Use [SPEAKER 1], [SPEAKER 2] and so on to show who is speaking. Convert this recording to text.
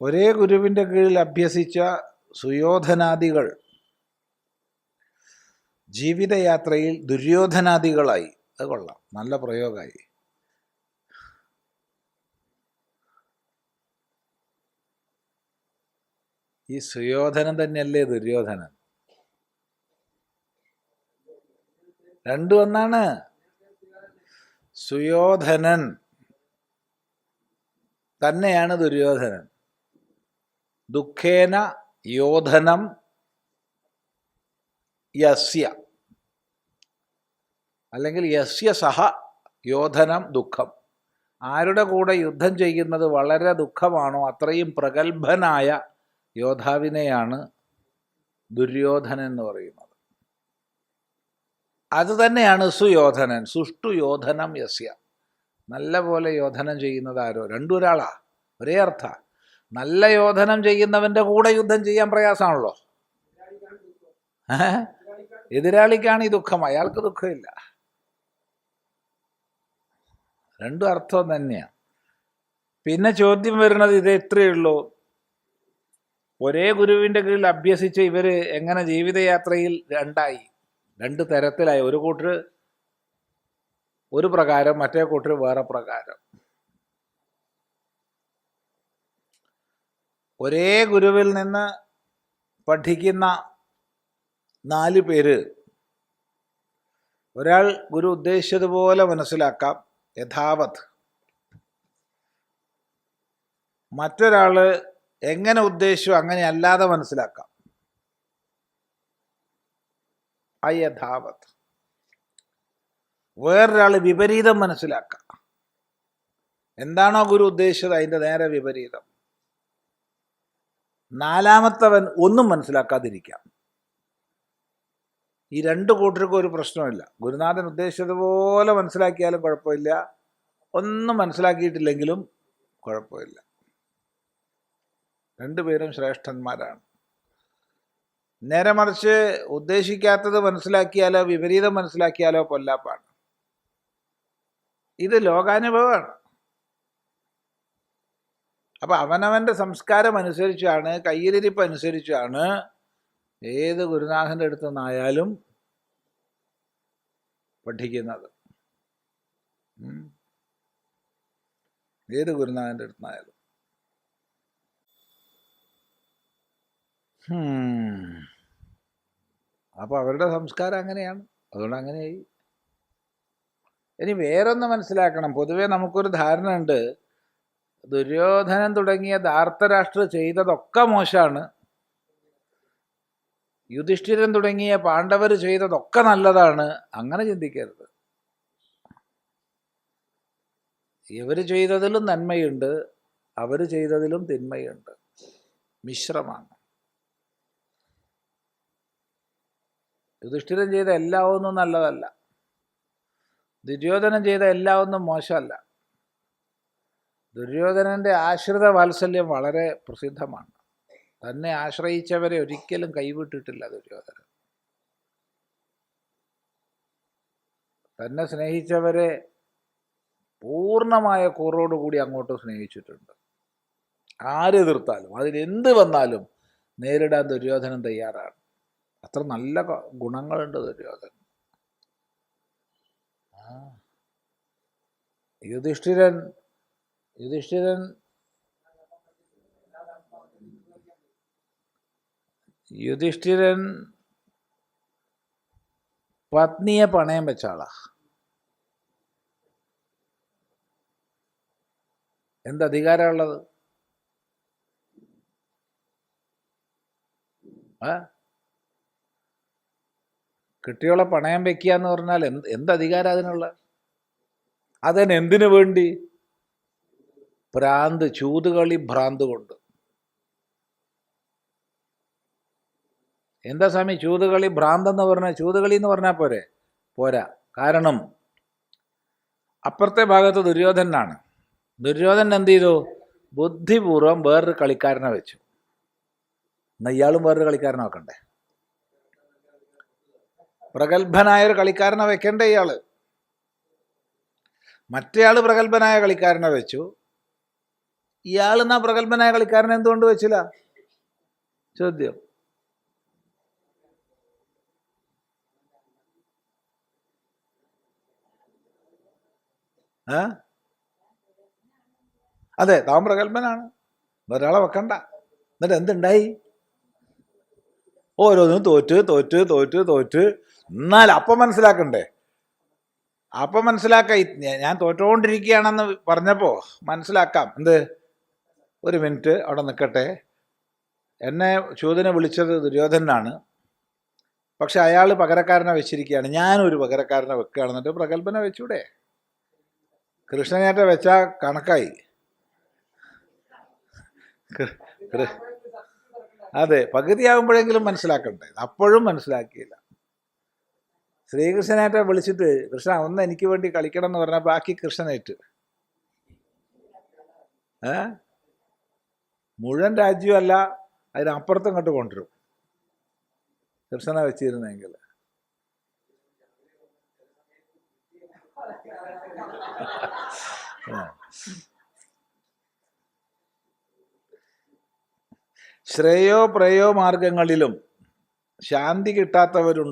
[SPEAKER 1] ഒരേ ഗുരുവിന്റെ കീഴിൽ അഭ്യസിച്ച സുയോധനാദികൾ ജീവിതയാത്രയിൽ ദുര്യോധനാദികളായി. അത് കൊള്ളാം. നല്ല പ്രയോഗമായി. ഈ സുയോധനൻ തന്നെയല്ലേ ദുര്യോധനൻ? രണ്ടു ഒന്നാണ്. സുയോധനൻ തന്നെയാണ് ദുര്യോധനൻ. ദുഃഖേന യോധനം യസ്യ. അല്ലെങ്കിൽ യസ്യ സഹ യോധനം ദുഃഖം. ആരുടെ കൂടെ യുദ്ധം ചെയ്യുന്നത് വളരെ ദുഃഖമാണോ? അത്രയും പ്രഗത്ഭനായ യോദ്ധാവിനെയാണ് ദുര്യോധനൻ എന്ന് പറയുന്നത്. അതുതന്നെയാണ് സുയോധനൻ. സുഷ്ടു യോധനം യസ്യ. നല്ല പോലെ യോധനം ചെയ്യുന്നത് ആരോ? രണ്ടൊരാളാ ഒരേ അർത്ഥ. നല്ല യോധനം ചെയ്യുന്നവന്റെ കൂടെ യുദ്ധം ചെയ്യാൻ പ്രയാസമാണല്ലോ. എതിരാളിക്കാണ് ഈ ദുഃഖം. അയാൾക്ക് ദുഃഖമില്ല. രണ്ടും അർത്ഥം തന്നെയാണ് പിന്നെ ചോദ്യം വരുന്നത് ഇത് എത്രയേ ഉള്ളൂ. ഒരേ ഗുരുവിന്റെ കീഴിൽ അഭ്യസിച്ച് ഇവർ എങ്ങനെ ജീവിതയാത്രയിൽ രണ്ടായി? രണ്ട് തരത്തിലായി. ഒരു കൂട്ടർ ഒരു പ്രകാരം മറ്റേ കൂട്ടർ വേറെ പ്രകാരം. ഒരേ ഗുരുവിൽ നിന്ന് പഠിക്കുന്ന നാല് പേര്. ഒരാൾ ഗുരു ഉദ്ദേശിച്ചതുപോലെ മനസ്സിലാക്കാം. യഥാവത്. മറ്റൊരാൾ എങ്ങനെ ഉദ്ദേശിച്ചു അങ്ങനെ അല്ലാതെ മനസ്സിലാക്കാം. അയഥാവത്. വേറൊരാൾ വിപരീതം മനസ്സിലാക്കാം. എന്താണോ ഗുരു ഉദ്ദേശിച്ചത് അതിന്റെ നേരെ വിപരീതം. നാലാമത്തവൻ ഒന്നും മനസ്സിലാക്കാതിരിക്കാം. ഈ രണ്ട് കൂട്ടർക്കും ഒരു പ്രശ്നമില്ല. ഗുരുനാഥൻ ഉദ്ദേശിച്ചതുപോലെ മനസ്സിലാക്കിയാലും കുഴപ്പമില്ല. ഒന്നും മനസ്സിലാക്കിയിട്ടില്ലെങ്കിലും കുഴപ്പമില്ല. രണ്ടുപേരും ശ്രേഷ്ഠന്മാരാണ്. നേരെ മറിച്ച് ഉദ്ദേശിക്കാത്തത് മനസ്സിലാക്കിയാലോ വിപരീതം മനസ്സിലാക്കിയാലോ പൊല്ലാപ്പാണ്. ഇത് ലോകാനുഭവമാണ്. അപ്പൊ അവനവന്റെ സംസ്കാരം അനുസരിച്ചാണ് കയ്യിലിരിപ്പ് അനുസരിച്ചാണ് ഏത് ഗുരുനാഥന്റെ അടുത്ത് നിന്നായാലും പഠിക്കുന്നത്. ഏത് ഗുരുനാഥന്റെ അടുത്ത് നിന്നായാലും. ഹും. അപ്പൊ അവരുടെ സംസ്കാരം അങ്ങനെയാണ്. അതുകൊണ്ട് അങ്ങനെയായി. ഇനി വേറൊന്ന് മനസ്സിലാക്കണം. പൊതുവേ നമുക്കൊരു ധാരണ ഉണ്ട് ദുര്യോധനൻ തുടങ്ങിയ ധാർത്തരാഷ്ട്ര ചെയ്തതൊക്കെ മോശമാണ് യുധിഷ്ഠിരൻ തുടങ്ങിയ പാണ്ഡവർ ചെയ്തതൊക്കെ നല്ലതാണ്. അങ്ങനെ ചിന്തിക്കരുത്. ഇവർ ചെയ്തതിലും നന്മയുണ്ട് അവർ ചെയ്തതിലും തിന്മയുണ്ട്. മിശ്രമാണ്. യുധിഷ്ഠിരൻ ചെയ്ത എല്ലാ ഒന്നും നല്ലതല്ല. ദുര്യോധനം ചെയ്ത എല്ലാ ഒന്നും മോശമല്ല. ദുര്യോധനന്റെ ആശ്രിത വാത്സല്യം വളരെ പ്രസിദ്ധമാണ്. തന്നെ ആശ്രയിച്ചവരെ ഒരിക്കലും കൈവിട്ടിട്ടില്ല ദുര്യോധനൻ. തന്നെ സ്നേഹിച്ചവരെ പൂർണമായ കൂറോടുകൂടി അങ്ങോട്ട് സ്നേഹിച്ചിട്ടുണ്ട്. ആര് എതിർത്താലും അതിലെന്ത് വന്നാലും നേരിടാൻ ദുര്യോധനൻ തയ്യാറാണ്. അത്ര നല്ല ഗുണങ്ങളുണ്ട് ദുര്യോധനൻ. യുധിഷ്ഠിരൻ യുധിഷ്ഠിരൻ യുധിഷ്ഠിരൻ പത്നിയെ പണയം വെച്ച ആളാ. എന്ത് അധികാരമുള്ളത് കിട്ടിയോളെ പണയം വെക്കുക എന്ന് പറഞ്ഞാൽ എന്ത് എന്ത് അധികാരം അതിനുള്ള? അതെന്തിനു വേണ്ടി? ഭ്രാന്ത് ചൂതുകളി ഭ്രാന്ത് കൊണ്ട് എന്താ സ്വാമി ചൂതുകളി ഭ്രാന്തെന്ന് പറഞ്ഞാൽ ചൂതുകളി എന്ന് പറഞ്ഞാൽ പോരെ? പോരാ. കാരണം അപ്പുറത്തെ ഭാഗത്ത് ദുര്യോധനാണ് ദുര്യോധൻ എന്ത് ചെയ്തു? ബുദ്ധിപൂർവം വേറൊരു കളിക്കാരനെ വെച്ചു. എന്നാ ഇയാളും വേറൊരു കളിക്കാരനെ വെക്കണ്ടേ? പ്രഗത്ഭനായൊരു കളിക്കാരനെ വെക്കണ്ടേ ഇയാൾ? മറ്റേയാൾ പ്രഗത്ഭനായ കളിക്കാരനെ വെച്ചു. ഇയാൾ എന്നാ പ്രഗത്ഭനായ കളിക്കാരൻ എന്തുകൊണ്ട് വെച്ചില്ല? ചോദ്യം. ഏ? അതെ താൻ പ്രഗത്ഭനാണ്. ഒരാളെ വെക്കണ്ട. എന്നിട്ട് എന്തുണ്ടായി? ഓരോന്നും തോറ്റ് തോറ്റ് തോറ്റ് തോറ്റ്. എന്നാൽ അപ്പം മനസ്സിലാക്കണ്ടേ? അപ്പം മനസ്സിലാക്ക ഞാൻ തോറ്റുകൊണ്ടിരിക്കുകയാണെന്ന് പറഞ്ഞപ്പോ മനസ്സിലാക്കാം. എന്ത്? ഒരു മിനിറ്റ് അവിടെ നിൽക്കട്ടെ. എന്നെ ചൂതനെ വിളിച്ചത് ദുര്യോധനാണ് പക്ഷെ അയാൾ പകരക്കാരനെ വെച്ചിരിക്കുകയാണ്. ഞാനൊരു പകരക്കാരനെ വെക്കുകയാണെന്നിട്ട് പ്രഗത്ഭനെ വെച്ചൂടെ? കൃഷ്ണനേറ്റ വെച്ചാൽ കണക്കായി. അതെ പകുതിയാകുമ്പോഴെങ്കിലും മനസ്സിലാക്കണ്ടേ? അപ്പോഴും മനസ്സിലാക്കിയില്ല. ശ്രീകൃഷ്ണനേറ്റ വിളിച്ചിട്ട് കൃഷ്ണ ഒന്ന് എനിക്ക് വേണ്ടി കളിക്കണം എന്ന് പറഞ്ഞാൽ ബാക്കി കൃഷ്ണനേറ്റ്. ഏ? മുഴുവൻ രാജ്യമല്ല അതിനപ്പുറത്തും ഇങ്ങോട്ട് കൊണ്ടുവരും. കൃഷ്ണനെ വെച്ചിരുന്നെങ്കിൽ. ശ്രേയോ പ്രയോ മാർഗങ്ങളിലും ശാന്തി കിട്ടാത്തവരുണ്ട്.